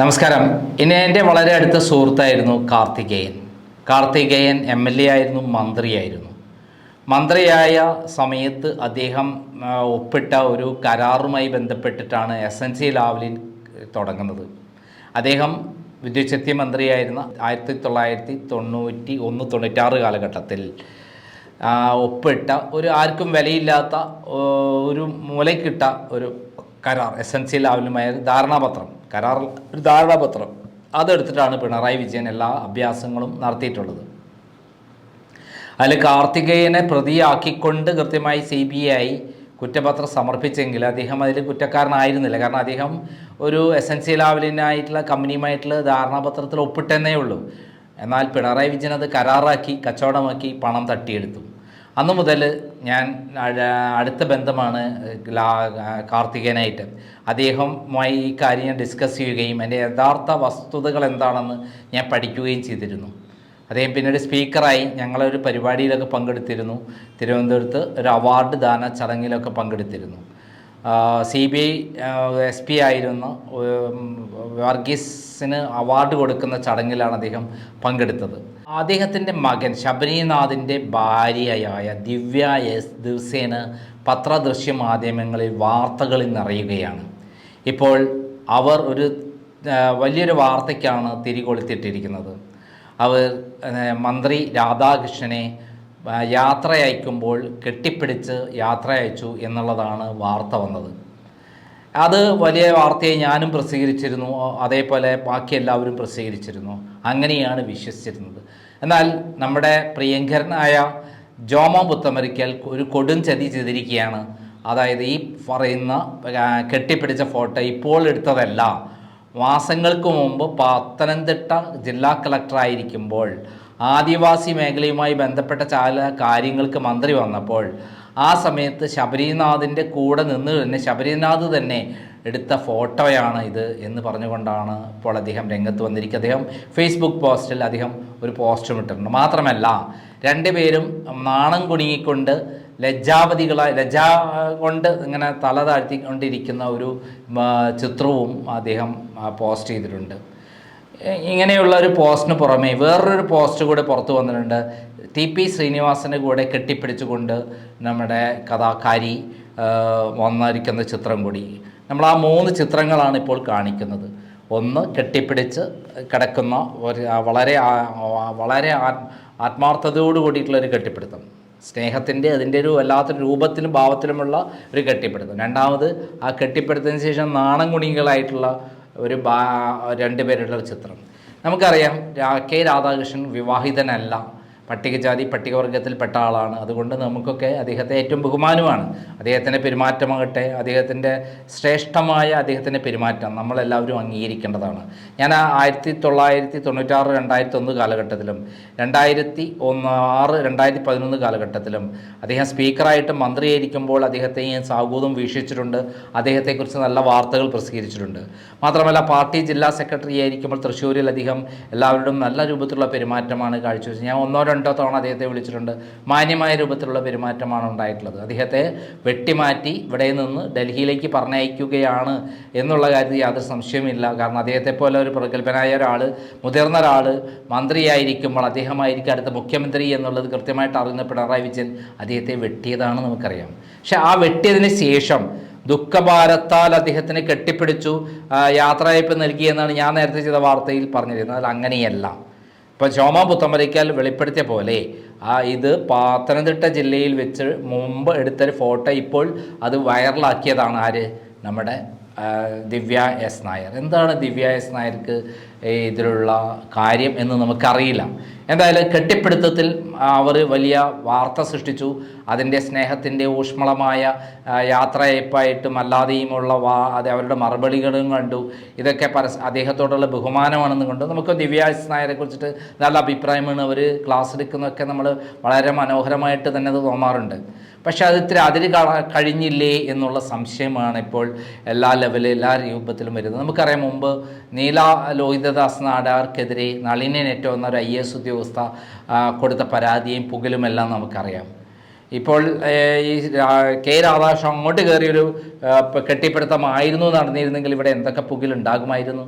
നമസ്കാരം. ഇനി എന്റെ വളരെ അടുത്ത സുഹൃത്തായിരുന്നു Karthikeyan. Karthikeyan M L A ആയിരുന്നു മന്ത്രിയായിരുന്നു. മന്ത്രിയായ സമയത്ത് അദ്ദേഹം ഒപ്പിട്ട ഒരു കരാറുമായി ബന്ധപ്പെട്ടിട്ടാണ് എസ് എൻ സി ലാവലിൻ തുടങ്ങുന്നത്. അദ്ദേഹം വിദ്യുച്ഛക്തി മന്ത്രിയായിരുന്ന ആയിരത്തി തൊള്ളായിരത്തി തൊണ്ണൂറ്റി ഒന്ന് തൊണ്ണൂറ്റാറ് കാലഘട്ടത്തിൽ ഒപ്പിട്ട ഒരു ആർക്കും വിലയില്ലാത്ത ഒരു മൂലയ്ക്കിട്ട ഒരു കരാർ എസ് എൻ സി ലാവലുമായ ധാരണാപത്രം. കരാർ ഒരു ധാരണാപത്രം. അതെടുത്തിട്ടാണ് പിണറായി വിജയൻ എല്ലാ അഭ്യാസങ്ങളും നടത്തിയിട്ടുള്ളത്. അതിൽ കാർത്തികേയനെ പ്രതിയാക്കിക്കൊണ്ട് കൃത്യമായി സി ബി ഐ കുറ്റപത്രം സമർപ്പിച്ചെങ്കിൽ അദ്ദേഹം അതിൽ കുറ്റക്കാരനായിരുന്നില്ല. കാരണം അദ്ദേഹം ഒരു എസ് എൻ സി ലാവലിനായിട്ടുള്ള കമ്പനിയുമായിട്ടുള്ള ധാരണാപത്രത്തിൽ ഒപ്പിട്ടെന്നേ ഉള്ളൂ. എന്നാൽ പിണറായി വിജയൻ അത് കരാറാക്കി കച്ചവടമാക്കി പണം തട്ടിയെടുത്തു. അന്നു മുതൽ ഞാൻ അടുത്ത ബന്ധമാണ് കാർത്തികേയനായിട്ട്. അദ്ദേഹവുമായി ഈ കാര്യം ഞാൻ ഡിസ്കസ് ചെയ്യുകയും എന്റെ യഥാർത്ഥ വസ്തുതകൾ എന്താണെന്ന് ഞാൻ പഠിക്കുകയും ചെയ്തിരുന്നു. അദ്ദേഹം പിന്നീട് സ്പീക്കറായി ഞങ്ങളൊരു പരിപാടിയിലൊക്കെ പങ്കെടുത്തിരുന്നു. തിരുവനന്തപുരത്ത് ഒരു അവാർഡ് ദാന ചടങ്ങിലൊക്കെ പങ്കെടുത്തിരുന്നു. C B I S P ആയിരുന്ന. വർഗീസിന് അവാർഡ് കൊടുക്കുന്ന ചടങ്ങിലാണ് അദ്ദേഹം പങ്കെടുത്തത്. അദ്ദേഹത്തിന്റെ മകൻ ശബരിനാഥിന്റെ ഭാര്യയായ ദിവ്യ എസ് ദിവസേന പത്രദൃശ്യ മാധ്യമങ്ങളിൽ വാർത്തകളിൽ നിറയുകയാണ്. ഇപ്പോൾ അവർ ഒരു വലിയൊരു വാർത്തയ്ക്കാണ് തിരികൊളുത്തിട്ടിരിക്കുന്നത് അവർ മന്ത്രി രാധാകൃഷ്ണനെ യാത്ര അയക്കുമ്പോൾ കെട്ടിപ്പിടിച്ച് യാത്ര അയച്ചു എന്നുള്ളതാണ് വാർത്ത വന്നത്. അത് വലിയ വാർത്തയെ ഞാനും പ്രസിദ്ധീകരിച്ചിരുന്നു അതേപോലെ ബാക്കി എല്ലാവരും പ്രസിദ്ധീകരിച്ചിരുന്നു. അങ്ങനെയാണ് വിശ്വസിച്ചിരുന്നത്. എന്നാൽ നമ്മുടെ പ്രിയങ്കരനായ ജോമോ പുത്തമരിക്കൽ ഒരു കൊടും ചതി ചെയ്തിരിക്കുകയാണ്. അതായത് ഈ പറയുന്ന കെട്ടിപ്പിടിച്ച ഫോട്ടോ ഇപ്പോൾ എടുത്തതല്ല. മാസങ്ങൾക്ക് മുമ്പ് പത്തനംതിട്ട ജില്ലാ കളക്ടറായിരിക്കുമ്പോൾ ആദിവാസി മേഖലയുമായി ബന്ധപ്പെട്ട ചില കാര്യങ്ങൾക്ക് മന്ത്രി വന്നപ്പോൾ ആ സമയത്ത് ശബരിനാഥിന്റെ കൂടെ നിന്ന് തന്നെ ശബരിനാഥ് തന്നെ എടുത്ത ഫോട്ടോയാണ് ഇത് എന്ന് പറഞ്ഞുകൊണ്ടാണ് ഇപ്പോൾ അദ്ദേഹം രംഗത്ത് വന്നിരിക്കുക. അദ്ദേഹം ഫേസ്ബുക്ക് പോസ്റ്റിൽ അദ്ദേഹം ഒരു പോസ്റ്റും ഇട്ടിട്ടുണ്ട്. മാത്രമല്ല രണ്ടുപേരും നാണം കുണുങ്ങിക്കൊണ്ട് ലജ്ജാവതികളായി ലജ്ജ കൊണ്ട് ഇങ്ങനെ തല താഴ്ത്തിക്കൊണ്ടിരിക്കുന്ന ഒരു ചിത്രവും അദ്ദേഹം പോസ്റ്റ് ചെയ്തിട്ടുണ്ട്. ഇങ്ങനെയുള്ള ഒരു പോസ്റ്റിന് പുറമേ വേറൊരു പോസ്റ്റ് കൂടെ പുറത്തു വന്നിട്ടുണ്ട്. ടി പി ശ്രീനിവാസന്റെ കൂടെ കെട്ടിപ്പിടിച്ചുകൊണ്ട് നമ്മുടെ കഥാകാരി വന്നിരിക്കുന്ന ചിത്രം കൂടി. നമ്മൾ ആ മൂന്ന് ചിത്രങ്ങളാണ് ഇപ്പോൾ കാണിക്കുന്നത്. ഒന്ന് കെട്ടിപ്പിടിച്ച് കിടക്കുന്ന ഒരു വളരെ വളരെ ആത്മാർത്ഥതയോട് കൂടിയിട്ടുള്ള ഒരു കെട്ടിപ്പിടുത്തം. സ്നേഹത്തിന്റെ അതിന്റെ ഒരു വല്ലാത്ത രൂപത്തിലും ഭാവത്തിലുമുള്ള ഒരു കെട്ടിപ്പിടുത്തം. രണ്ടാമത് ആ കെട്ടിപ്പിടുത്തതിന് ശേഷം നാണം കുണികളായിട്ടുള്ള ഒരു ബാ രണ്ടുപേരുടെ ഒരു ചിത്രം. നമുക്കറിയാം കെ രാധാകൃഷ്ണൻ വിവാഹിതനല്ല. പട്ടികജാതി പട്ടികവർഗത്തിൽപ്പെട്ട ആളാണ്. അതുകൊണ്ട് നമുക്കൊക്കെ അദ്ദേഹത്തെ ഏറ്റവും ബഹുമാനമാണ്. അദ്ദേഹത്തിന്റെ പെരുമാറ്റമാകട്ടെ അദ്ദേഹത്തിന്റെ ശ്രേഷ്ഠമായ അദ്ദേഹത്തിന്റെ പെരുമാറ്റം നമ്മളെല്ലാവരും അംഗീകരിക്കേണ്ടതാണ്. ഞാൻ ആയിരത്തി തൊള്ളായിരത്തി തൊണ്ണൂറ്റാറ് രണ്ടായിരത്തി ഒന്ന് കാലഘട്ടത്തിലും രണ്ടായിരത്തി ഒന്ന് ആറ് രണ്ടായിരത്തി പതിനൊന്ന് കാലഘട്ടത്തിലും അദ്ദേഹം സ്പീക്കറായിട്ട് മന്ത്രിയായിരിക്കുമ്പോൾ അദ്ദേഹത്തെ ഞാൻ സാഹൂതം വീക്ഷിച്ചിട്ടുണ്ട്. അദ്ദേഹത്തെക്കുറിച്ച് നല്ല വാർത്തകൾ പ്രസിദ്ധീകരിച്ചിട്ടുണ്ട്. മാത്രമല്ല പാർട്ടി ജില്ലാ സെക്രട്ടറി ആയിരിക്കുമ്പോൾ തൃശ്ശൂരിൽ അദ്ദേഹം എല്ലാവരോടും നല്ല രൂപത്തിലുള്ള പെരുമാറ്റമാണ് കാഴ്ചവെച്ചത്. ഞാൻ ഒന്നോ രണ്ടോ തവണ അദ്ദേഹത്തെ വിളിച്ചിട്ടുണ്ട്. മാന്യമായ രൂപത്തിലുള്ള പെരുമാറ്റമാണ് ഉണ്ടായിട്ടുള്ളത്. അദ്ദേഹത്തെ വെട്ടിമാറ്റി ഇവിടെ നിന്ന് ഡൽഹിയിലേക്ക് പറഞ്ഞയക്കുകയാണ് എന്നുള്ള കാര്യത്തിൽ യാതൊരു സംശയമില്ല കാരണം അദ്ദേഹത്തെ പോലെ ഒരു പ്രഗത്ഭനായ ഒരാൾ മുതിർന്ന ഒരാൾ മന്ത്രിയായിരിക്കുമ്പോൾ അദ്ദേഹമായിരിക്കും അടുത്ത മുഖ്യമന്ത്രി എന്നുള്ളത് കൃത്യമായിട്ട് അറിയുന്ന പിണറായി വിജയൻ അദ്ദേഹത്തെ വെട്ടിയതാണ് നമുക്കറിയാം. പക്ഷെ ആ വെട്ടിയതിന് ശേഷം ദുഃഖഭാരത്താൽ അദ്ദേഹത്തിന് കെട്ടിപ്പിടിച്ചു യാത്രയപ്പ് നൽകിയെന്നാണ് ഞാൻ നേരത്തെ ചെയ്ത വാർത്തയിൽ പറഞ്ഞിരുന്നത്. അതിൽ അങ്ങനെയല്ല ഇപ്പോൾ ശോമ പുത്തമരയ്ക്കൽ വെളിപ്പെടുത്തിയ പോലെ ആ ഇത് പത്തനംതിട്ട ജില്ലയിൽ വെച്ച് മുമ്പ് എടുത്തൊരു ഫോട്ടോ ഇപ്പോൾ അത് വൈറലാക്കിയതാണ് ആര്? നമ്മുടെ ദിവ്യ എസ് നായർ. എന്താണ് ദിവ്യ എസ് നായർക്ക് ഇതിലുള്ള കാര്യം എന്ന് നമുക്കറിയില്ല. എന്തായാലും കെട്ടിപ്പിടുത്തത്തിൽ അവർ വലിയ വാർത്ത സൃഷ്ടിച്ചു. അതിന്റെ സ്നേഹത്തിന്റെ ഊഷ്മളമായ യാത്രയപ്പായിട്ടും അല്ലാതെയുമുള്ള വാ അത് അവരുടെ മറുപടികളും കണ്ടു. ഇതൊക്കെ പരസ് അദ്ദേഹത്തോടുള്ള ബഹുമാനമാണെന്ന് കണ്ടു. നമുക്ക് ദിവ്യാസ് നായരെ കുറിച്ചിട്ട് നല്ല അഭിപ്രായമാണ് അവർ ക്ലാസ് എടുക്കുന്നതൊക്കെ നമ്മൾ വളരെ മനോഹരമായിട്ട് തന്നെ അത് തോന്നാറുണ്ട്. പക്ഷേ അത് ഇത്തിരി അതിര് കഴിഞ്ഞില്ലേ എന്നുള്ള സംശയമാണ് ഇപ്പോൾ എല്ലാ ലെവലിൽ എല്ലാ രൂപത്തിലും വരുന്നത്. നമുക്കറിയാം മുമ്പ് നീല ലോഹിതദാസ് നാടാർക്കെതിരെ നളിനി നെറ്റോ എന്നൊരു ഐ എസ് ഉദ്യോഗസ്ഥ കൊടുത്ത പരാതിയും പുകലുമെല്ലാം നമുക്കറിയാം. ഇപ്പോൾ ഈ കെ രാധാകൃഷ്ണൻ അങ്ങോട്ട് കയറിയൊരു കെട്ടിപ്പിടുത്തമായിരുന്നു നടന്നിരുന്നെങ്കിൽ ഇവിടെ എന്തൊക്കെ പുകിലുണ്ടാകുമായിരുന്നു?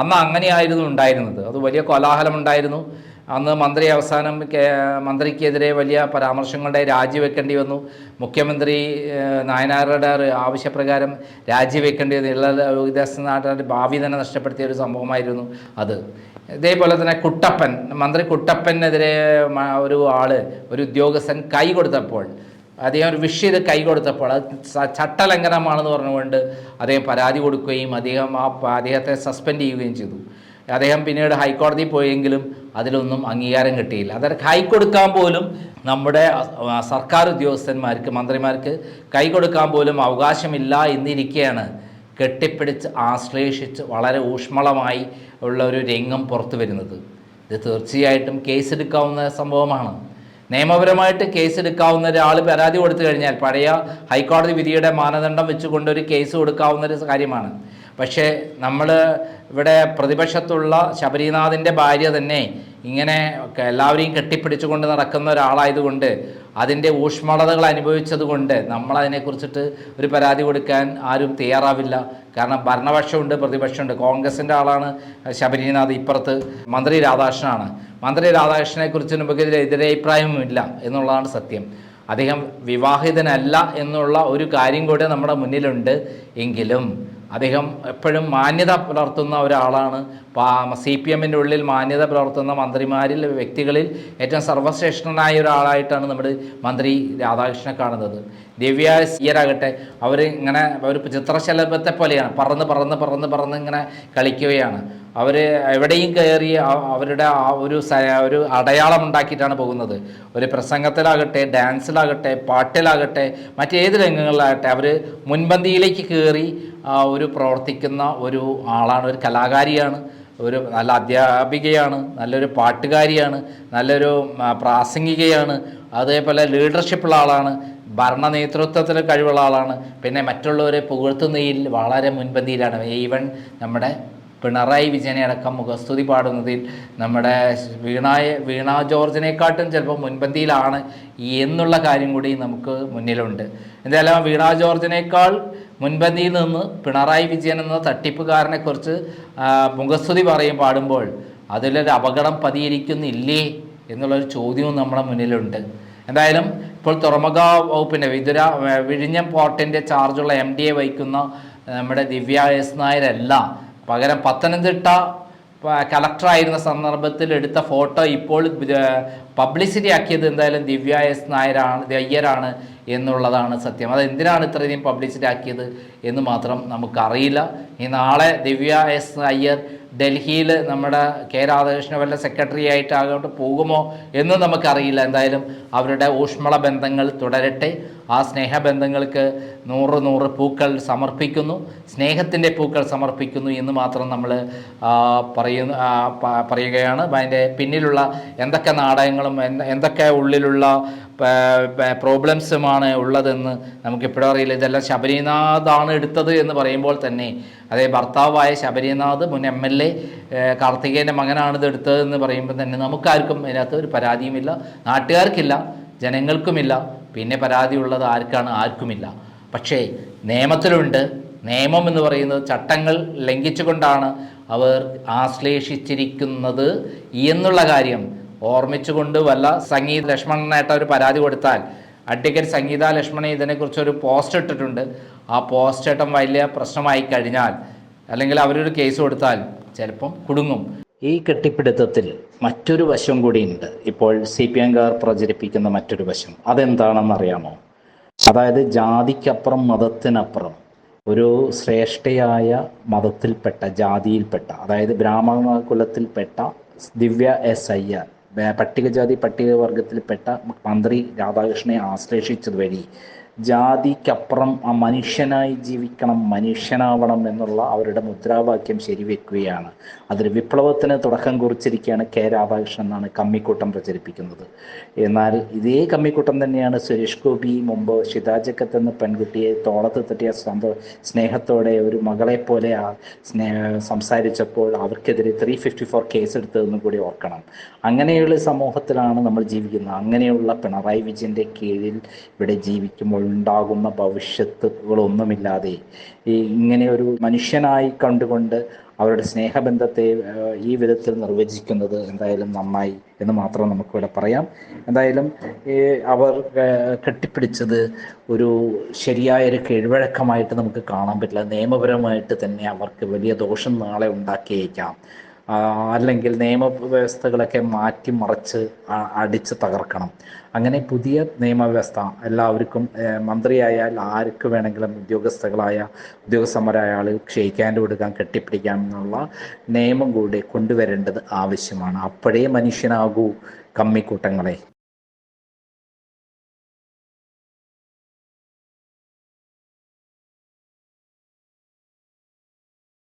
അന്ന് അങ്ങനെയായിരുന്നു ഉണ്ടായിരുന്നത്. അത് വലിയ കോലാഹലമുണ്ടായിരുന്നു. അന്ന് മന്ത്രി അവസാനം മന്ത്രിക്കെതിരെ വലിയ പരാമർശങ്ങളുടെ രാജിവെക്കേണ്ടി വന്നു. മുഖ്യമന്ത്രി നായനാരുടെ ആവശ്യപ്രകാരം രാജിവെക്കേണ്ടി വന്നു. എല്ലാ വിദേശ നാട്ടുകാരുടെ ഭാവി തന്നെ നഷ്ടപ്പെടുത്തിയ ഒരു സംഭവമായിരുന്നു അത്. ഇതേപോലെ തന്നെ കുട്ടപ്പൻ മന്ത്രി കുട്ടപ്പനെതിരെ ഒരു ആൾ ഒരു ഉദ്യോഗസ്ഥൻ കൈ കൊടുത്തപ്പോൾ അദ്ദേഹം ഒരു വിഷ് ചെയ്ത് കൈ കൊടുത്തപ്പോൾ അത് ചട്ടലംഘനമാണെന്ന് പറഞ്ഞുകൊണ്ട് അദ്ദേഹം പരാതി കൊടുക്കുകയും അദ്ദേഹം ആ അദ്ദേഹത്തെ സസ്പെൻഡ് ചെയ്യുകയും ചെയ്തു. അദ്ദേഹം പിന്നീട് ഹൈക്കോടതി പോയെങ്കിലും അതിലൊന്നും അംഗീകാരം കിട്ടിയില്ല. അതായത് കൈ കൊടുക്കാൻ പോലും നമ്മുടെ സർക്കാർ ഉദ്യോഗസ്ഥന്മാർക്ക് മന്ത്രിമാർക്ക് കൈ കൊടുക്കാൻ പോലും അവകാശമില്ല എന്നിരിക്കുകയാണ് കെട്ടിപ്പിടിച്ച് ആശ്ലേഷിച്ച് വളരെ ഊഷ്മളമായി ഉള്ള ഒരു രംഗം പുറത്തു വരുന്നത്. ഇത് തീർച്ചയായിട്ടും കേസെടുക്കാവുന്ന സംഭവമാണ്. നിയമപരമായിട്ട് കേസെടുക്കാവുന്ന ഒരാൾ പരാതി കൊടുത്തു കഴിഞ്ഞാൽ പഴയ ഹൈക്കോടതി വിധിയുടെ മാനദണ്ഡം വെച്ചുകൊണ്ട് ഒരു കേസ് കൊടുക്കാവുന്ന ഒരു കാര്യമാണ്. പക്ഷേ നമ്മൾ ഇവിടെ പ്രതിപക്ഷത്തുള്ള ശബരിനാഥിന്റെ ഭാര്യ തന്നെ ഇങ്ങനെ എല്ലാവരെയും കെട്ടിപ്പിടിച്ചുകൊണ്ട് നടക്കുന്ന ഒരാളായതുകൊണ്ട് അതിന്റെ ഊഷ്മളതകൾ അനുഭവിച്ചതുകൊണ്ട് നമ്മളതിനെക്കുറിച്ചിട്ട് ഒരു പരാതി കൊടുക്കാൻ ആരും തയ്യാറാവില്ല. കാരണം ഭരണപക്ഷമുണ്ട് പ്രതിപക്ഷമുണ്ട്. കോൺഗ്രസിന്റെ ആളാണ് ശബരിനാഥ് ഇപ്പുറത്ത് മന്ത്രി രാധാകൃഷ്ണനാണ്. മന്ത്രി രാധാകൃഷ്ണനെക്കുറിച്ച് നമുക്ക് ഇതിൽ എതിരഭിപ്രായവുമില്ല എന്നുള്ളതാണ് സത്യം. അദ്ദേഹം വിവാഹിതനല്ല എന്നുള്ള ഒരു കാര്യം കൂടെ നമ്മുടെ മുന്നിലുണ്ട്. എങ്കിലും അദ്ദേഹം എപ്പോഴും മാന്യത പുലർത്തുന്ന ഒരാളാണ് സി പി എമ്മിന്റെ ഉള്ളിൽ മാന്യത പുലർത്തുന്ന മന്ത്രിമാരിൽ വ്യക്തികളിൽ ഏറ്റവും സർവശ്രേഷ്ഠനായ ഒരാളായിട്ടാണ് നമ്മുടെ മന്ത്രി രാധാകൃഷ്ണനെ കാണുന്നത്. ദിവ്യ സിയരാകട്ടെ അവർ ഇങ്ങനെ ഒരു ചിത്രശലഭത്തെ പോലെയാണ് പറന്ന് പറന്ന് പറന്ന് പറന്ന് ഇങ്ങനെ കളിക്കുകയാണ്. അവർ എവിടെയും കയറി അവരുടെ ആ ഒരു ഒരു അടയാളം ഉണ്ടാക്കിയിട്ടാണ് പോകുന്നത്. ഒരു പ്രസംഗത്തിലാകട്ടെ ഡാൻസിലാകട്ടെ പാട്ടിലാകട്ടെ മറ്റേത് രംഗങ്ങളിലാകട്ടെ അവർ മുൻപന്തിയിലേക്ക് കയറി ഒരു പ്രവർത്തിക്കുന്ന ഒരു ആളാണ് ഒരു കലാകാരിയാണ്. ഒരു നല്ല അധ്യാപികയാണ് നല്ലൊരു പാട്ടുകാരിയാണ് നല്ലൊരു പ്രാസംഗികയാണ് അതേപോലെ ലീഡർഷിപ്പുള്ള ആളാണ് ഭരണ നേതൃത്വത്തിൽ കഴിവുള്ള ആളാണ് പിന്നെ മറ്റുള്ളവരെ പുകഴ്ത്തുന്നതിൽ വളരെ മുൻപന്തിയിലാണ്. ഈവൻ നമ്മുടെ പിണറായി വിജയനെ അടക്കം മുഖസ്തുതി പാടുന്നതിൽ നമ്മുടെ വീണായ വീണ ജോർജിനെക്കാട്ടും ചിലപ്പോൾ മുൻപന്തിയിലാണ് എന്നുള്ള കാര്യം കൂടി നമുക്ക് മുന്നിലുണ്ട്. എന്തായാലും വീണ ജോർജിനേക്കാൾ മുൻപന്തിയിൽ നിന്ന് പിണറായി വിജയൻ എന്ന തട്ടിപ്പുകാരനെക്കുറിച്ച് കുറിച്ച് മുഖസ്തുതി പറയും പാടുമ്പോൾ അതിലൊരു അപകടം പതിയിരിക്കുന്നില്ലേ? എന്നുള്ളൊരു ചോദ്യവും നമ്മുടെ മുന്നിലുണ്ട്. എന്തായാലും ഇപ്പോൾ തുറമുഖ വകുപ്പിന്റെ വിതുര വിഴിഞ്ഞം പോർട്ടിന്റെ ചാർജുള്ള എം ഡി എ വഹിക്കുന്ന നമ്മുടെ ദിവ്യ എസ് നായരല്ല പകരം പത്തനംതിട്ട കളക്ടറായിരുന്ന സന്ദർഭത്തിൽ എടുത്ത ഫോട്ടോ ഇപ്പോൾ പബ്ലിസിറ്റി ആക്കിയത് എന്തായാലും ദിവ്യ എസ് നായരാണ് അയ്യരാണ് എന്നുള്ളതാണ് സത്യം. അത് എന്തിനാണ് ഇത്രയധികം പബ്ലിസിറ്റി ആക്കിയത് എന്ന് മാത്രം നമുക്കറിയില്ല. ഈ നാളെ ദിവ്യ എസ് അയ്യർ ഡൽഹിയിൽ നമ്മുടെ കെ രാധാകൃഷ്ണ വല്ല സെക്രട്ടറി ആയിട്ട് ആകോട്ട് പോകുമോ എന്നും നമുക്കറിയില്ല. എന്തായാലും അവരുടെ ഊഷ്മള ബന്ധങ്ങൾ തുടരട്ടെ. ആ സ്നേഹബന്ധങ്ങൾക്ക് നൂറ് നൂറ് പൂക്കൾ സമർപ്പിക്കുന്നു. സ്നേഹത്തിന്റെ പൂക്കൾ സമർപ്പിക്കുന്നു എന്ന് മാത്രം നമ്മൾ പറയുന്നു പറയുകയാണ്. അതിന്റെ പിന്നിലുള്ള എന്തൊക്കെ നാടകങ്ങളും എന്ത- എന്തൊക്കെ ഉള്ളിലുള്ള പ്രോബ്ലംസുമാണ് ഉള്ളതെന്ന് നമുക്കിപ്പോഴും അറിയില്ല. ഇതെല്ലാം ശബരിനാഥാണ് എടുത്തത് എന്ന് പറയുമ്പോൾ തന്നെ അതേ ഭർത്താവായ ശബരിനാഥ് മുൻ എം എൽ എ കാർത്തികേയന്റെ മകനാണ് ഇത് എടുത്തതെന്ന് പറയുമ്പോൾ തന്നെ നമുക്കാർക്കും അതിനകത്ത് ഒരു പരാതിയുമില്ല. നാട്ടുകാർക്കില്ല. ജനങ്ങൾക്കുമില്ല പിന്നെ പരാതിയുള്ളത് ആർക്കാണ്? ആർക്കുമില്ല. പക്ഷേ നിയമത്തിലുണ്ട്. നിയമം എന്ന് പറയുന്നത് ചട്ടങ്ങൾ ലംഘിച്ചുകൊണ്ടാണ് അവർ ആശ്ലേഷിച്ചിരിക്കുന്നത് എന്നുള്ള കാര്യം. ഓർമ്മിച്ചുകൊണ്ട് വല്ല സംഗീത ലക്ഷ്മണനായിട്ട് ഒരു പരാതി കൊടുത്താൽ അഡ്വക്കേറ്റ് സംഗീത ലക്ഷ്മണൻ ഇതിനെക്കുറിച്ച് ഒരു പോസ്റ്റ് ഇട്ടിട്ടുണ്ട്. ആ പോസ്റ്റ് ഇട്ടം വലിയ പ്രശ്നമായി കഴിഞ്ഞാൽ അല്ലെങ്കിൽ അവരൊരു കേസ് കൊടുത്താൽ ചിലപ്പം കുടുങ്ങും. ഈ കെട്ടിപ്പിടുത്തത്തിൽ മറ്റൊരു വശം കൂടിയുണ്ട്. ഇപ്പോൾ സി പി എംകാർ പ്രചരിപ്പിക്കുന്ന മറ്റൊരു വശം. അതെന്താണെന്ന് അറിയാമോ? അതായത് ജാതിക്കപ്പുറം മതത്തിനപ്പുറം ഒരു ശ്രേഷ്ഠയായ മതത്തിൽപ്പെട്ട ജാതിയിൽപ്പെട്ട അതായത് ബ്രാഹ്മണ കുലത്തിൽപ്പെട്ട ദിവ്യ എസ് അയ്യർ പട്ടികജാതി പട്ടികവർഗത്തിൽപ്പെട്ട മന്ത്രി രാധാകൃഷ്ണനെ ആശ്ലേഷിച്ചത് വഴി ജാതിക്കപ്പുറം ആ മനുഷ്യനായി ജീവിക്കണം മനുഷ്യനാവണം എന്നുള്ള അവരുടെ മുദ്രാവാക്യം ശരിവെക്കുകയാണ്. അതിൽ വിപ്ലവത്തിന് തുടക്കം കുറിച്ചിരിക്കുകയാണ് കെ രാധാകൃഷ്ണൻ എന്നാണ് കമ്മിക്കൂട്ടം പ്രചരിപ്പിക്കുന്നത്. എന്നാൽ ഇതേ കമ്മിക്കൂട്ടം തന്നെയാണ് സുരേഷ് ഗോപി മുമ്പ് ശിതാജക്കത്ത് എന്ന പെൺകുട്ടിയെ തോളത്ത് തട്ടിയ സന്തോ സ്നേഹത്തോടെ ഒരു മകളെ പോലെ സംസാരിച്ചപ്പോൾ അവർക്കെതിരെ ത്രീ ഫിഫ്റ്റി ഫോർ കേസ് എടുത്തതെന്ന് കൂടി ഓർക്കണം. അങ്ങനെയുള്ള സമൂഹത്തിലാണ് നമ്മൾ ജീവിക്കുന്നത്. അങ്ങനെയുള്ള പിണറായി വിജയന്റെ കീഴിൽ ഇവിടെ ജീവിക്കുമ്പോൾ ഉണ്ടാകുന്ന ഭവിഷ്യത്തുകളൊന്നുമില്ലാതെ ഈ ഇങ്ങനെ ഒരു മനുഷ്യനായി കണ്ടുകൊണ്ട് അവരുടെ സ്നേഹബന്ധത്തെ ഈ വിധത്തിൽ നിർവചിക്കുന്നത് എന്തായാലും നന്നായി എന്ന് മാത്രം നമുക്കിവിടെ പറയാം. എന്തായാലും അവർ കെട്ടിപ്പിടിച്ചത് ഒരു ശരിയായ ഒരു കീഴ്വഴക്കമായിട്ട് നമുക്ക് കാണാൻ പറ്റില്ല. നിയമപരമായിട്ട് തന്നെ അവർക്ക് വലിയ ദോഷം നാളെ ഉണ്ടാക്കിയേക്കാം. അല്ലെങ്കിൽ നിയമവ്യവസ്ഥകളൊക്കെ മാറ്റിമറിച്ച് മറിച്ച് അടിച്ച് തകർക്കണം. അങ്ങനെ പുതിയ നിയമവ്യവസ്ഥ എല്ലാവർക്കും മന്ത്രിയായാൽ ആർക്ക് വേണമെങ്കിലും ഉദ്യോഗസ്ഥകളായ ഉദ്യോഗസ്ഥന്മാരായ ആൾ ക്ഷയിക്കാന്റെ കൊടുക്കാൻ കെട്ടിപ്പിടിക്കാം എന്നുള്ള നിയമം കൂടി കൊണ്ടുവരേണ്ടത് ആവശ്യമാണ്. അപ്പോഴേ മനുഷ്യനാകൂ കമ്മിക്കൂട്ടങ്ങളെ.